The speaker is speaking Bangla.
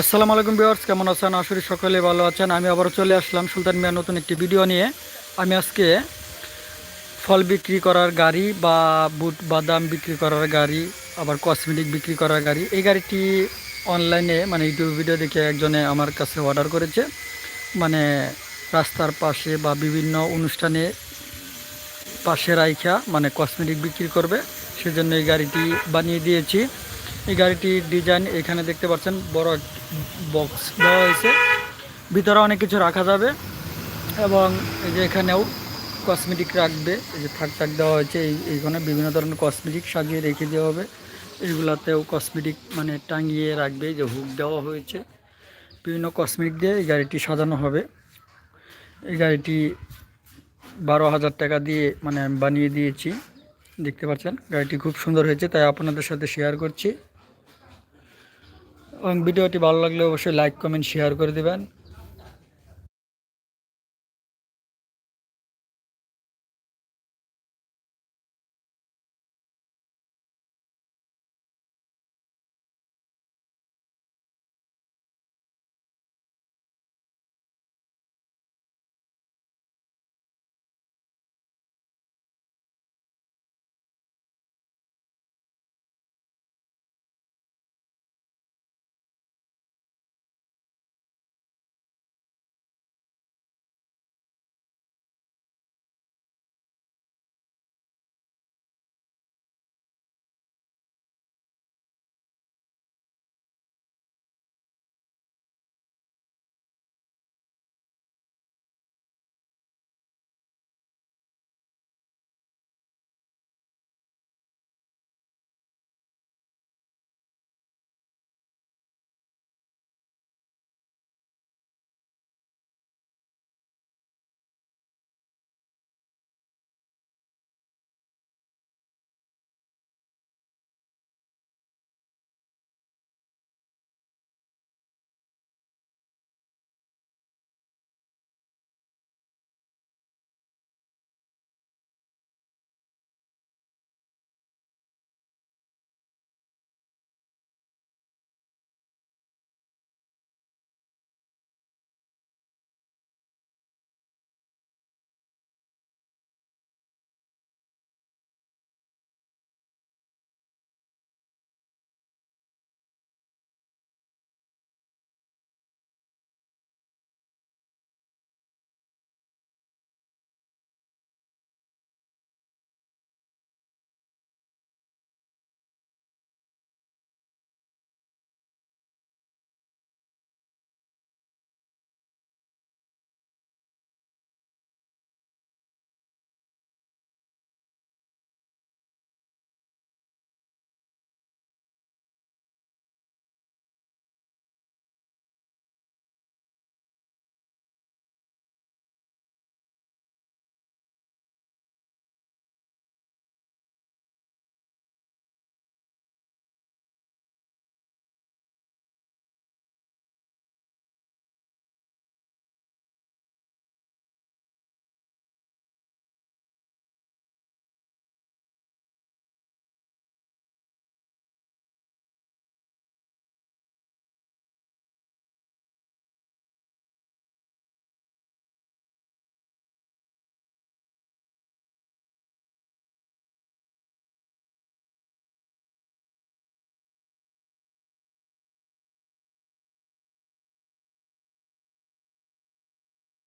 আসসালামু আলাইকুম বিয়ার্স কেমন আছেন? আসলে সকলে ভালো আছেন। আমি আবারও চলে আসলাম সুলতান মিয়া নতুন একটি ভিডিও নিয়ে। আমি আজকে ফল বিক্রি করার গাড়ি বা বুট, বাদাম বিক্রি করার গাড়ি, আবার কসমেটিক বিক্রি করার গাড়ি, এই গাড়িটি অনলাইনে মানে ইউটিউব ভিডিও দেখে একজনে আমার কাছে অর্ডার করেছে। মানে রাস্তার পাশে বা বিভিন্ন অনুষ্ঠানে পাশে রাইখা মানে কসমেটিক বিক্রি করবে। সেজন্য এই গাড়িটি বানিয়ে দিয়েছি। এই গাড়িটির ডিজাইন এখানে দেখতে পাচ্ছেন, বড় বক্স দেওয়া হয়েছে। ভিতরে অনেক কিছু রাখা যাবে এবং এই যে এখানেও কসমেটিক রাখবে, এই যে থাক থাক দেওয়া হয়েছে, এই এইখানে বিভিন্ন ধরনের কসমেটিক সাজিয়ে রেখে দেওয়া হবে। এইগুলাতেও কসমেটিক মানে টাঙিয়ে রাখবে যে হুক দেওয়া হয়েছে। বিভিন্ন কসমেটিক দিয়ে এই গাড়িটি সাজানো হবে। এই গাড়িটি বারো হাজার টাকা দিয়ে মানে বানিয়ে দিয়েছি। দেখতে পাচ্ছেন, গাড়িটি খুব সুন্দর হয়েছে, তাই আপনাদের সাথে শেয়ার করছি। এবং ভিডিওটি ভালো লাগলে অবশ্যই লাইক কমেন্ট শেয়ার করে দেবেন।